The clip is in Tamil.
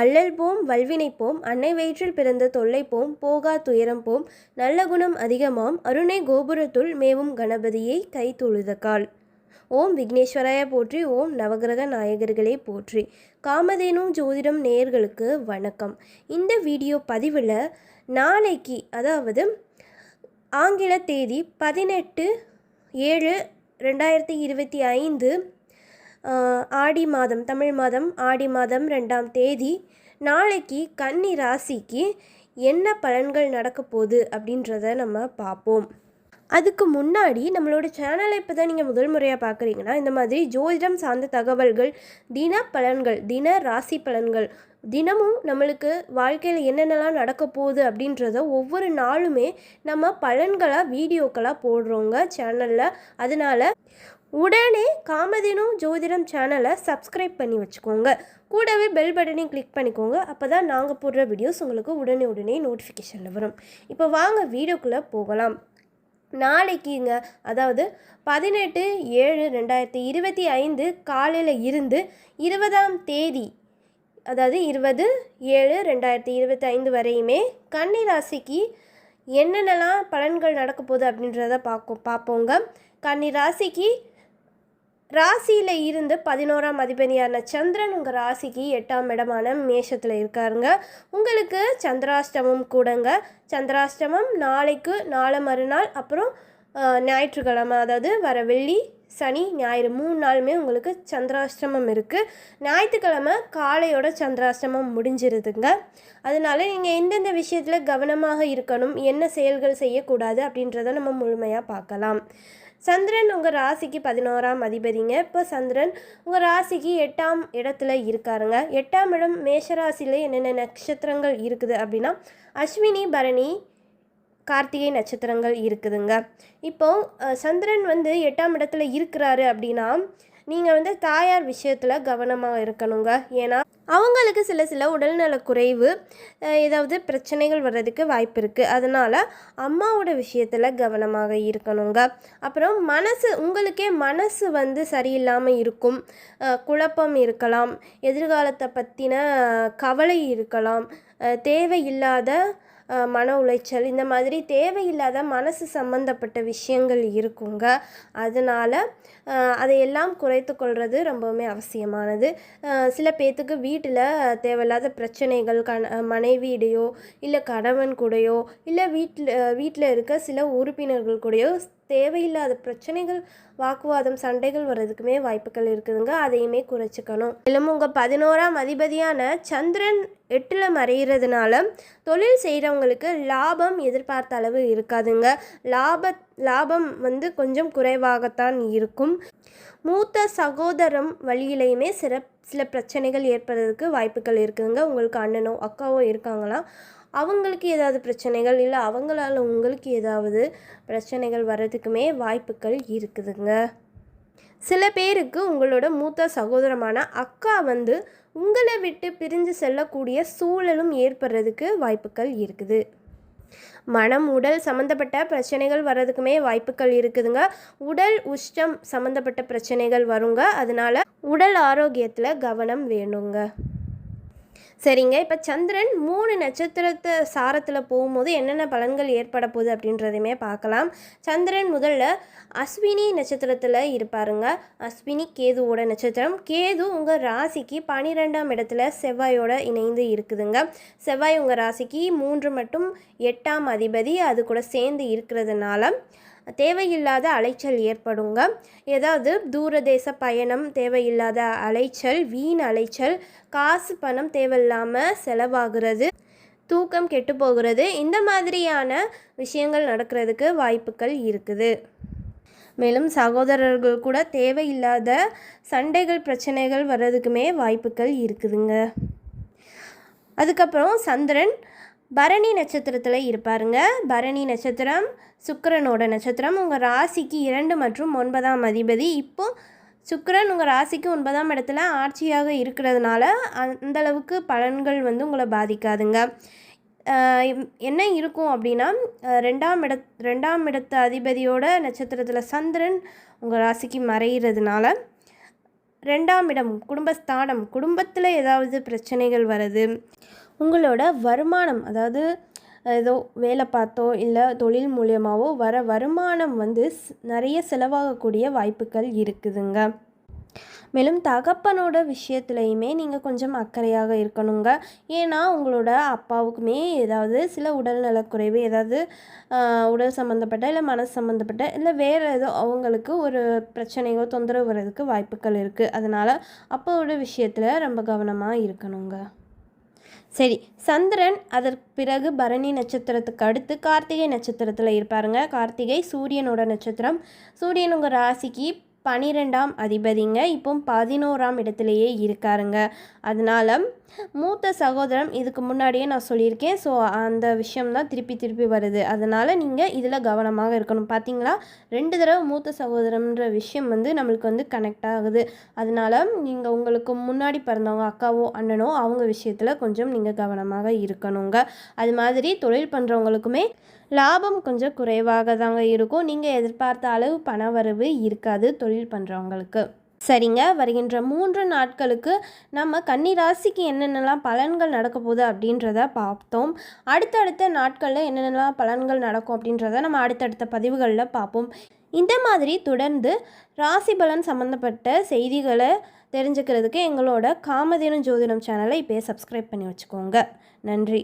அல்லல் போம் வல்வினை போம் அன்னை வயிற்றில் பிறந்த தொல்லை போம் போகா துயரம் போம் நல்ல குணம் அதிகமாம் அருணை கோபுரத்துள் மேவும் கணபதியை கை தொழுதக்கால் ஓம் விக்னேஸ்வராய போற்றி ஓம் நவகிரக நாயகர்களே போற்றி. காமதேனும் ஜோதிடம் நேயர்களுக்கு வணக்கம். இந்த வீடியோ பதிவில் நாளைக்கு அதாவது ஆங்கில தேதி பதினெட்டு ஏழு ரெண்டாயிரத்தி இருபத்தி ஐந்து ஆடி மாதம் தமிழ் மாதம் ஆடி மாதம் ரெண்டாம் தேதி நாளைக்கு கன்னி ராசிக்கு என்ன பலன்கள் நடக்க போகுது அப்படின்றத நம்ம பார்ப்போம். அதுக்கு முன்னாடி நம்மளோட சேனலை இப்போ தான் நீங்கள் முதல் முறையாக பார்க்குறீங்கன்னா இந்த மாதிரி ஜோதிடம் சார்ந்த தகவல்கள் தின பலன்கள் தின ராசி பலன்கள் தினமும் நம்மளுக்கு வாழ்க்கையில் என்னென்னலாம் நடக்க போகுது அப்படின்றத ஒவ்வொரு நாளுமே நம்ம பலன்களாக வீடியோக்களாக போடுறோங்க சேனலில் அதனால் உடனே காமதேனு ஜோதிடம் சேனலை சப்ஸ்கிரைப் பண்ணி வச்சுக்கோங்க. கூடவே பெல் பட்டனையும் கிளிக் பண்ணிக்கோங்க. அப்போ தான் நாங்கள் போடுற வீடியோஸ் உங்களுக்கு உடனே உடனே நோட்டிஃபிகேஷனில் வரும். இப்போ வாங்க வீடியோக்குள்ளே போகலாம். நாளைக்குங்க அதாவது பதினெட்டு ஏழு ரெண்டாயிரத்தி இருபத்தி ஐந்து காலையில் இருந்து இருபதாம் தேதி அதாவது இருபது ஏழு ரெண்டாயிரத்தி இருபத்தி ஐந்து வரையுமே கன்னி ராசிக்கு என்னென்னலாம் பலன்கள் நடக்க போகுது அப்படின்றத பார்க்கும் பார்ப்போங்க கன்னி ராசிக்கு ராசியில் இருந்து பதினோராம் அதிபதியான சந்திரன் உங்கள் ராசிக்கு எட்டாம் இடமான மேஷத்தில் இருக்காருங்க. உங்களுக்கு சந்திராஷ்டமம் கூடங்க. சந்திராஷ்டமம் நாளைக்கு நாளை மறுநாள் அப்புறம் ஞாயிற்றுக்கிழமை அதாவது வர வெள்ளி சனி ஞாயிறு மூணு நாளுமே உங்களுக்கு சந்திராஷ்டமம் இருக்குது ஞாயிற்றுக்கிழமை காலையோட சந்திராஷ்டமம் முடிஞ்சிருதுங்க. அதனால நீங்கள் எந்தெந்த விஷயத்தில் கவனமாக இருக்கணும் என்ன செயல்கள் செய்யக்கூடாது அப்படின்றத நம்ம முழுமையாக பார்க்கலாம். சந்திரன் உங்கள் ராசிக்கு பதினோராம் அதிபதிங்க. இப்போ சந்திரன் உங்கள் ராசிக்கு எட்டாம் இடத்துல இருக்காருங்க. எட்டாம் இடம் மேஷராசியில் என்னென்ன நட்சத்திரங்கள் இருக்குது அப்படின்னா அஸ்வினி பரணி கார்த்திகை நட்சத்திரங்கள் இருக்குதுங்க. இப்போ சந்திரன் வந்து எட்டாம் இடத்துல இருக்கிறாரு அப்படின்னா நீங்கள் வந்து தாயார் விஷயத்தில் கவனமாக இருக்கணுங்க. ஏன்னா அவங்களுக்கு சில சில உடல்நலக் குறைவு ஏதாவது பிரச்சனைகள் வர்றதுக்கு வாய்ப்பு இருக்குது அதனால் அம்மாவோட விஷயத்தில் கவனமாக இருக்கணுங்க. அப்புறம் மனசு உங்களுக்கே மனசு வந்து சரியில்லாமல் இருக்கும். குழப்பம் இருக்கலாம். எதிர்காலத்தை பற்றின கவலை இருக்கலாம். தேவையில்லாத மன உளைச்சல் இந்த மாதிரி தேவையில்லாத மனசு சம்பந்தப்பட்ட விஷயங்கள் இருக்குங்க. அதனால் அதையெல்லாம் குறைத்து கொள்வது ரொம்பவுமே அவசியமானது. சில பேர்த்துக்கு வீட்டில் தேவையில்லாத பிரச்சனைகள் கண மனைவியிடையோ இல்லை கணவன் கூடயோ இல்லை வீட்டில் வீட்டில் இருக்க சில உறுப்பினர்கள் கூடயோ தேவையில்லாத பிரச்சனைகள் வாக்குவாதம் சண்டைகள் வர்றதுக்குமே வாய்ப்புகள் இருக்குதுங்க. அதையுமே குறைச்சிக்கணும். மேலும் உங்கள் பதினோராம் அதிபதியான சந்திரன் எட்டில் மறைகிறதுனால தொழில் செய்கிறவங்களுக்கு லாபம் எதிர்பார்த்த அளவு இருக்காதுங்க. லாப லாபம் வந்து கொஞ்சம் குறைவாகத்தான் இருக்கும். மூத்த சகோதரம் வழியிலையுமே சிறப்பு சில பிரச்சனைகள் ஏற்படுறதுக்கு வாய்ப்புகள் இருக்குதுங்க. உங்களுக்கு அண்ணனோ அக்காவோ இருக்காங்களா? அவங்களுக்கு ஏதாவது பிரச்சனைகள் இல்லை அவங்களால உங்களுக்கு ஏதாவது பிரச்சனைகள் வர்றதுக்குமே வாய்ப்புகள் இருக்குதுங்க. சில பேருக்கு உங்களோட மூத்த சகோதரமான அக்கா வந்து உங்களை விட்டு பிரிஞ்சு செல்லக்கூடிய சூழலும் ஏற்படுறதுக்கு வாய்ப்புகள் இருக்குது. மனம் உடல் சம்மந்தப்பட்ட பிரச்சனைகள் வர்றதுக்குமே வாய்ப்புகள் இருக்குதுங்க. உடல் உஷ்டம் சம்மந்தப்பட்ட பிரச்சனைகள் வருங்க. அதனால உடல் ஆரோக்கியத்தில் கவனம் வேணுங்க. சரிங்க. இப்போ சந்திரன் மூணு நட்சத்திரத்தை சாரத்தில் போகும்போது என்னென்ன பலன்கள் ஏற்பட போகுது அப்படின்றதையுமே பார்க்கலாம். சந்திரன் முதல்ல அஸ்வினி நட்சத்திரத்தில் இருப்பாருங்க. அஸ்வினி கேதுவோட நட்சத்திரம். கேது உங்கள் ராசிக்கு பன்னிரெண்டாம் இடத்துல செவ்வாயோட இணைந்து இருக்குதுங்க. செவ்வாய் உங்கள் ராசிக்கு மூன்று மட்டும் எட்டாம் அதிபதி அது கூட சேர்ந்து இருக்கிறதுனால தேவையில்லாத அலைச்சல் ஏற்படுங்க. ஏதாவது தூரதேச பயணம் தேவையில்லாத அலைச்சல் வீண் அலைச்சல் காசு பணம் தேவையில்லாமல் செலவாகிறது தூக்கம் கெட்டு போகிறது இந்த மாதிரியான விஷயங்கள் நடக்கிறதுக்கு வாய்ப்புகள் இருக்குது. மேலும் சகோதரர்கள் கூட தேவையில்லாத சண்டைகள் பிரச்சனைகள் வர்றதுக்குமே வாய்ப்புகள் இருக்குதுங்க. அதுக்கப்புறம் சந்திரன் பரணி நட்சத்திரத்தில் இருப்பாருங்க. பரணி நட்சத்திரம் சுக்கரனோட நட்சத்திரம். உங்கள் ராசிக்கு இரண்டு மற்றும் ஒன்பதாம் அதிபதி. இப்போ சுக்கரன் உங்கள் ராசிக்கு ஒன்பதாம் இடத்துல ஆட்சியாக இருக்கிறதுனால அந்தளவுக்கு பலன்கள் வந்து உங்களை பாதிக்காதுங்க. என்ன இருக்கும் அப்படின்னா ரெண்டாம் இட ரெண்டாம் இடத்து அதிபதியோட நட்சத்திரத்தில் சந்திரன் உங்கள் ராசிக்கு மறைகிறதுனால ரெண்டாம் இடம் குடும்பஸ்தானம் குடும்பத்தில் ஏதாவது பிரச்சனைகள் வருது. உங்களோட வருமானம் அதாவது ஏதோ வேலை பார்த்தோ இல்லை தொழில் மூலியமாகவோ வர வருமானம் வந்து நிறைய செலவாகக்கூடிய வாய்ப்புகள் இருக்குதுங்க. மேலும் தகப்பனோட விஷயத்துலையுமே நீங்கள் கொஞ்சம் அக்கறையாக இருக்கணுங்க. ஏன்னா உங்களோட அப்பாவுக்குமே ஏதாவது சில உடல்நலக்குறைவு ஏதாவது உடல் சம்மந்தப்பட்ட இல்லை மனசு சம்மந்தப்பட்ட இல்லை வேறு ஏதோ அவங்களுக்கு ஒரு பிரச்சனையோ தொந்தரவு வர்றதுக்கு வாய்ப்புகள் இருக்குது அதனால் அப்பாவோட விஷயத்தில் ரொம்ப கவனமாக இருக்கணுங்க. சரி சந்திரன் அதற்கு பிறகு பரணி நட்சத்திரத்துக்கு அடுத்து கார்த்திகை நட்சத்திரத்தில் இருப்பாருங்க. கார்த்திகை சூரியனோட நட்சத்திரம். சூரியன் உங்கள் ராசிக்கு பனிரெண்டாம் அதிபதிங்க. இப்போ பதினோராம் இடத்துலையே இருக்காருங்க. அதனால் மூத்த சகோதரம் இதுக்கு முன்னாடியே நான் சொல்லியிருக்கேன். ஸோ அந்த விஷயம் தான் திருப்பி திருப்பி வருது. அதனால் நீங்கள் இதில் கவனமாக இருக்கணும். பார்த்தீங்களா ரெண்டு தடவை மூத்த சகோதரம்ன்ற விஷயம் வந்து நம்மளுக்கு வந்து கனெக்ட் ஆகுது. அதனால் நீங்கள் உங்களுக்கு முன்னாடி பிறந்தவங்க அக்காவோ அண்ணனோ அவங்க விஷயத்தில் கொஞ்சம் நீங்கள் கவனமாக இருக்கணுங்க. அது மாதிரி தொழில் பண்ணுறவங்களுக்குமே லாபம் கொஞ்சம் குறைவாக தாங்க இருக்கும். நீங்கள் எதிர்பார்த்த அளவு பண வரவு இருக்காது தொழில் பண்ணுறவங்களுக்கு சரிங்க. வருகின்ற மூன்று நாட்களுக்கு நம்ம கன்னி ராசிக்கு என்னென்னலாம் பலன்கள் நடக்க போகுது அப்படின்றத பார்த்தோம். அடுத்தடுத்த நாட்களில் என்னென்னலாம் பலன்கள் நடக்கும் அப்படின்றத நம்ம அடுத்தடுத்த பதிவுகளில் பார்ப்போம். இந்த மாதிரி தொடர்ந்து ராசி பலன் சம்மந்தப்பட்ட செய்திகளை தெரிஞ்சுக்கிறதுக்கு எங்களோட காமதேனு ஜோதிடம் சேனலை இப்போயே சப்ஸ்கிரைப் பண்ணி வச்சுக்கோங்க. நன்றி.